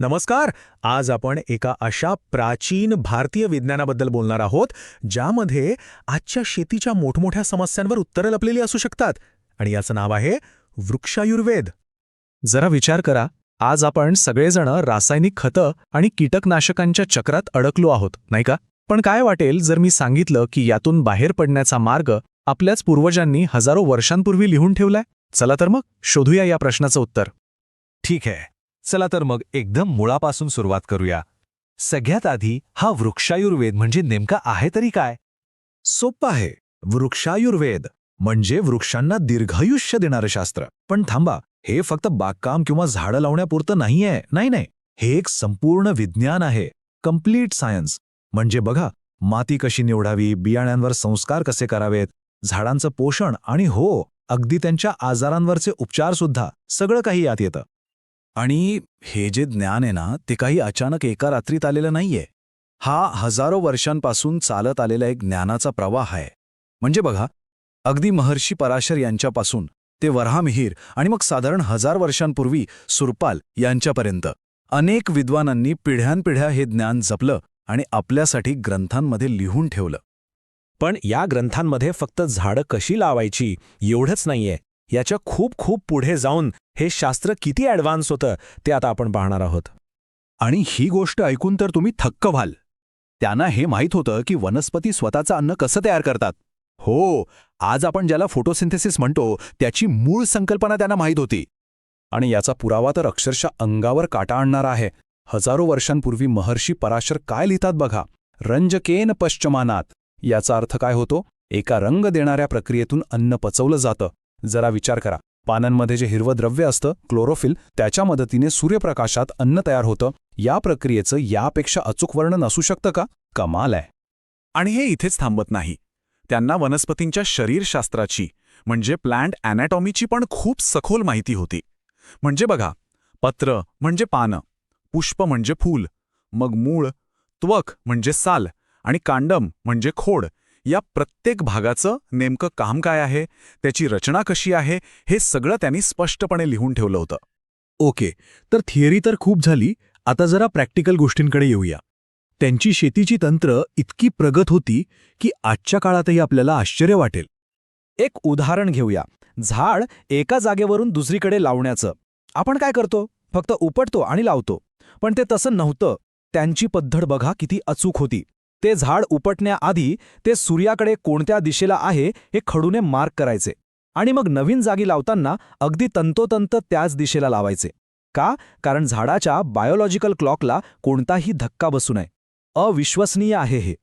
नमस्कार. आज आपण एका अशा प्राचीन भारतीय विज्ञानाबद्दल बोलणार आहोत ज्यामध्ये आजच्या शेतीच्या मोठमोठ्या समस्यांवर उत्तरं लपलेली असू शकतात आणि याचं नाव आहे वृक्षायुर्वेद. जरा विचार करा आज आपण सगळेजण रासायनिक खतं आणि कीटकनाशकांच्या चक्रात अडकलो आहोत नाही का? पण काय वाटेल जर मी सांगितलं की यातून बाहेर पडण्याचा मार्ग आपल्याच पूर्वजांनी हजारो वर्षांपूर्वी लिहून ठेवलाय? चला तर मग शोधूया या प्रश्नाचं उत्तर. ठीक आहे. चला तर मग एकदम मुळापासून सुरुवात करूया. सगळ्यात आधी हा वृक्षायुर्वेद म्हणजे नेमका आहे तरी काय? सोपं आहे. वृक्षायुर्वेद म्हणजे वृक्षांना दीर्घायुष्य देणारं शास्त्र. पण थांबा हे फक्त बागकाम किंवा झाडं लावण्यापुरतं नाहीये नाही नाही. हे एक संपूर्ण विज्ञान आहे. Complete science. म्हणजे बघा माती कशी निवडावी बियाण्यांवर संस्कार कसे करावेत झाडांचं पोषण आणि हो अगदी त्यांच्या आजारांवरचे उपचार सुद्धा सगळं काही यात येतं. आणि हे जे ज्ञान आहे ना ते काही अचानक एका रात्रीत आलेलं नाहीये. हा हजारो वर्षांपासून चालत आलेला एक ज्ञानाचा प्रवाह आहे. म्हणजे बघा अगदी महर्षी पराशर यांच्यापासून ते वरहामिहीर आणि मग साधारण हजार वर्षांपूर्वी सुरपाल यांच्यापर्यंत अनेक विद्वानांनी पिढ्यानपिढ्या हे ज्ञान जपलं आणि आपल्यासाठी ग्रंथांमध्ये लिहून ठेवलं. पण या ग्रंथांमध्ये फक्त झाडं कशी लावायची एवढंच नाहीये. याच्या खूप खूप पुढे जाऊन हे शास्त्र किती ॲडव्हान्स होतं ते आता आपण पाहणार आहोत. आणि ही गोष्ट ऐकून तर तुम्ही थक्क व्हाल. त्यांना हे माहीत होतं की वनस्पती स्वतःचं अन्न कसं तयार करतात. हो आज आपण ज्याला फोटोसिंथेसिस म्हणतो त्याची मूळ संकल्पना त्यांना माहीत होती. आणि याचा पुरावा तर अक्षरशः अंगावर काटा आणणारा आहे. हजारो वर्षांपूर्वी महर्षी पराशर काय लिहितात बघा? रंजकेन पश्चमानात. याचा अर्थ काय होतो? एका रंग देणाऱ्या प्रक्रियेतून अन्न पचवलं जातं. जरा विचार करा. पानांमध्ये जे हिरवं द्रव्य असतं क्लोरोफिल त्याच्या मदतीने सूर्यप्रकाशात अन्न तयार होतं. या प्रक्रियेचं यापेक्षा अचूक वर्णन असू शकतं का? कमाल आहे. आणि हे इथेच थांबत नाही. त्यांना वनस्पतींच्या शरीरशास्त्राची म्हणजे प्लांट अॅनॅटॉमीची पण खूप सखोल माहिती होती. म्हणजे बघा पत्र म्हणजे पानं पुष्प म्हणजे फूल मग मूळ त्वक म्हणजे साल आणि कांडम म्हणजे खोड. या प्रत्येक भागाचं नेमकं काम काय आहे त्याची रचना कशी आहे हे सगळं त्यांनी स्पष्टपणे लिहून ठेवलं होतं. ओके तर थिअरी तर खूप झाली आता जरा प्रॅक्टिकल गोष्टींकडे येऊया. त्यांची शेतीची तंत्र इतकी प्रगत होती की आजच्या काळातही आपल्याला आश्चर्य वाटेल. एक उदाहरण घेऊया. झाड एका जागेवरून दुसरीकडे लावण्याचं. आपण काय करतो? फक्त उपटतो आणि लावतो. पण ते तसं नव्हतं. त्यांची पद्धत बघा किती अचूक होती. ते झाड उपटण्याआधी ते सूर्याकडे कोणत्या दिशेला आहे हे खडूने मार्क करायचे. आणि मग नवीन जागी लावताना अगदी तंतोतंत त्याच दिशेला लावायचे. का? कारण झाडाच्या बायोलॉजिकल क्लॉकला कोणताही धक्का बसू नये. अविश्वसनीय आहे हे.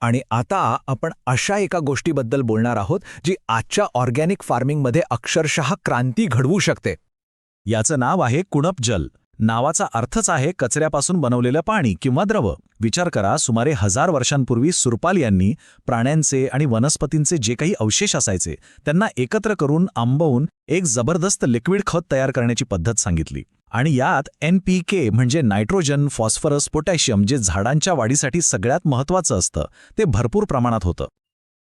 आणि आता आपण अशा एका गोष्टीबद्दल बोलणार आहोत जी आजच्या ऑर्गॅनिक फार्मिंगमध्ये अक्षरशः क्रांती घडवू शकते. याचं नाव आहे कुणप जल. नावाचा अर्थच आहे कचऱ्यापासून बनवलेलं पाणी किंवा द्रव. विचार करा सुमारे हजार वर्षांपूर्वी सुरपाल यांनी प्राण्यांचे आणि वनस्पतींचे जे काही अवशेष असायचे त्यांना एकत्र करून आंबवून एक जबरदस्त लिक्विड खत तयार करण्याची पद्धत सांगितली. आणि यात एन पी के म्हणजे नायट्रोजन फॉस्फरस पोटॅशियम जे झाडांच्या वाढीसाठी सगळ्यात महत्त्वाचं असतं ते भरपूर प्रमाणात होतं.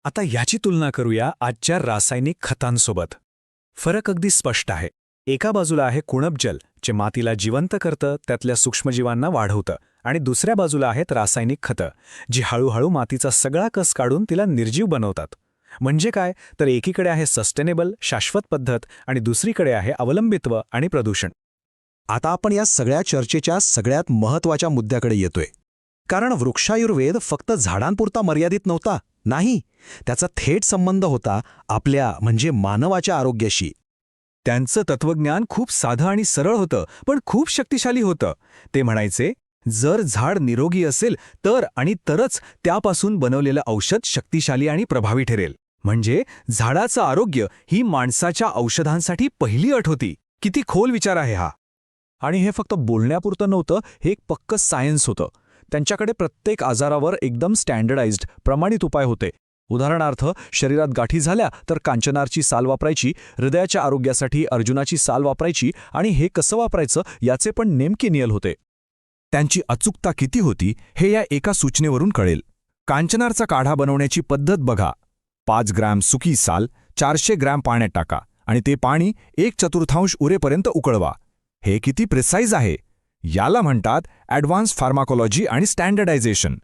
आता याची तुलना करूया आजच्या रासायनिक खतांसोबत. फरक अगदी स्पष्ट आहे. एका बाजूला आहे कुणबजल जे मातीला जिवंत करतं त्यातल्या सूक्ष्मजीवांना वाढवतं. आणि दुसऱ्या बाजूला आहेत रासायनिक खतं जी हळूहळू मातीचा सगळा कस काढून तिला निर्जीव बनवतात. म्हणजे काय? तर एकीकडे आहे सस्टेनेबल शाश्वत पद्धत आणि दुसरीकडे आहे अवलंबित्व आणि प्रदूषण. आता आपण या सगळ्या चर्चेच्या सगळ्यात महत्त्वाच्या मुद्द्याकडे येतोय. कारण वृक्षायुर्वेद फक्त झाडांपुरता मर्यादित नव्हता नाही. त्याचा थेट संबंध होता आपल्या म्हणजे मानवाच्या आरोग्याशी. त्यांचं तत्वज्ञान खूप साधं आणि सरळ होतं पण खूप शक्तिशाली होतं. ते म्हणायचे जर झाड निरोगी असेल तर आणि तरच त्यापासून बनवलेलं औषध शक्तिशाली आणि प्रभावी ठरेल. म्हणजे झाडाचं आरोग्य ही माणसाच्या औषधांसाठी पहिली अट होती. किती खोल विचार आहे हा. आणि हे फक्त बोलण्यापुरतं नव्हतं हे एक पक्क सायन्स होतं. त्यांच्याकडे प्रत्येक आजारावर एकदम स्टँडर्डाइज्ड प्रमाणित उपाय होते. उदाहरणार्थ शरीरात गाठी झाल्या तर कांचनारची साल वापरायची हृदयाच्या आरोग्यासाठी अर्जुनाची साल वापरायची आणि हे कसं वापरायचं याचे पण नेमके नियल होते. त्यांची अचूकता किती होती हे या एका सूचनेवरून कळेल. कांचनारचा काढा बनवण्याची पद्धत बघा. पाच ग्रॅम सुकी साल चारशे ग्रॅम पाण्यात टाका आणि ते पाणी एक चतुर्थांश उरेपर्यंत उकळवा. हे किती प्रिसाईज आहे? याला म्हणतात ॲडव्हान्स फार्माकोलॉजी आणि स्टँडर्डायझेशन.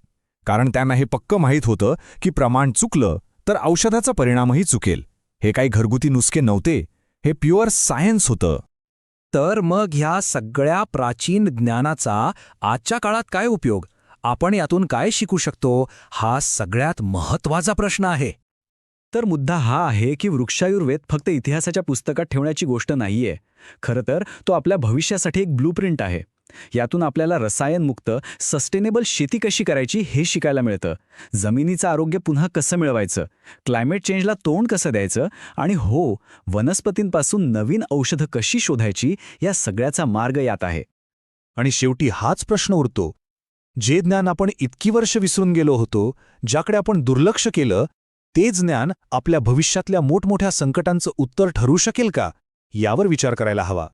कारण त्यांना हे पक्क माहीत होतं की प्रमाण चुकलं तर औषधाचा परिणामही चुकेल. हे काही घरगुती नुसके नव्हते. हे प्युअर सायन्स होतं. तर मग ह्या सगळ्या प्राचीन ज्ञानाचा आजच्या काळात काय उपयोग? आपण यातून काय शिकू शकतो? हा सगळ्यात महत्त्वाचा प्रश्न आहे. तर मुद्दा हा आहे की वृक्षायुर्वेद फक्त इतिहासाच्या पुस्तकात ठेवण्याची गोष्ट नाहीये. खरं तर तो आपल्या भविष्यासाठी एक ब्लूप्रिंट आहे. यातून आपल्याला रसायनमुक्त सस्टेनेबल शेती कशी करायची हे शिकायला मिळतं. जमिनीचं आरोग्य पुन्हा कसं मिळवायचं? क्लायमेट चेंजला तोंड कसं द्यायचं? आणि हो वनस्पतींपासून नवीन औषधं कशी शोधायची? या सगळ्याचा मार्ग यात आहे. आणि शेवटी हाच प्रश्न उरतो. जे ज्ञान आपण इतकी वर्ष विसरून गेलो होतो ज्याकडे आपण दुर्लक्ष केलं ते ज्ञान आपल्या भविष्यातल्या मोठमोठ्या संकटांचं उत्तर ठरू शकेल का? यावर विचार करायला हवा.